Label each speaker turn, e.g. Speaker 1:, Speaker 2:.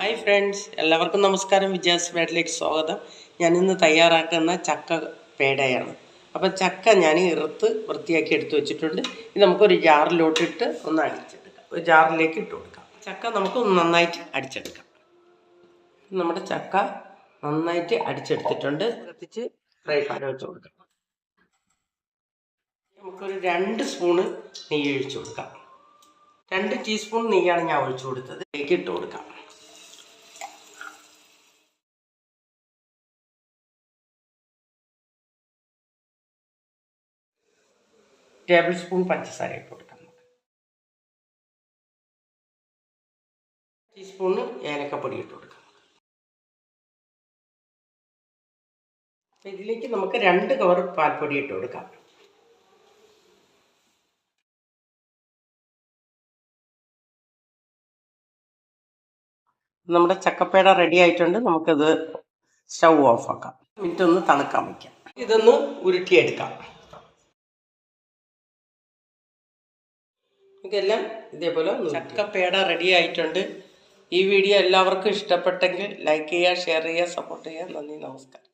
Speaker 1: Hi friends എല്ലാവർക്കും നമസ്കാരം. വിജയാസ് വീട്ടിലേക്ക് സ്വാഗതം. ഞാൻ ഇന്ന് തയ്യാറാക്കുന്ന ചക്ക പേടയാണ്. അപ്പം ചക്ക ഞാൻ ഇറുത്ത് വൃത്തിയാക്കി എടുത്തു വെച്ചിട്ടുണ്ട്. ഇത് നമുക്കൊരു ജാറിലോട്ടിട്ട് ഒന്ന് അടിച്ചെടുക്കാം. ഒരു ജാറിലേക്ക് ഇട്ട് കൊടുക്കാം. ചക്ക നമുക്ക് നന്നായിട്ട് അടിച്ചെടുക്കാം. നമ്മുടെ ചക്ക നന്നായിട്ട് അടിച്ചെടുത്തിട്ടുണ്ട്. കത്തിച്ച് ഫ്രൈ പാൻ വെച്ച് കൊടുക്കാം. നമുക്കൊരു രണ്ട് സ്പൂണ് നെയ്യ് ഒഴിച്ചു കൊടുക്കാം. രണ്ട് ടീസ്പൂൺ നെയ്യാണ് ഞാൻ ഒഴിച്ചു കൊടുത്തത്. ഇതിലേക്ക് ഇട്ട് കൊടുക്കാം. ടേബിൾ സ്പൂൺ പഞ്ചസാര ഇട്ട് കൊടുക്കാം ടീസ്പൂണ് ഏലക്കപ്പൊടി ഇട്ട് കൊടുക്കാം ഇതിലേക്ക് നമുക്ക് രണ്ട് കവർ പാൽപ്പൊടി ഇട്ട് കൊടുക്കാം. നമ്മുടെ ചക്കപ്പേട റെഡി ആയിട്ടുണ്ട്. നമുക്കത് സ്റ്റൗ ഓഫ് ആക്കാം. മിനിറ്റ് ഒന്ന് തണുക്കാൻ വയ്ക്കാം ഇതൊന്ന് ഉരുട്ടിയെടുക്കാം. ഇതെല്ലാം ഇതേപോലെ ചക്കപ്പേട റെഡി ആയിട്ടുണ്ട്. ഈ വീഡിയോ എല്ലാവർക്കും ഇഷ്ടപ്പെട്ടെങ്കിൽ ലൈക്ക് ചെയ്യുക ഷെയർ ചെയ്യുക സപ്പോർട്ട് ചെയ്യുക. നന്ദി നമസ്കാരം.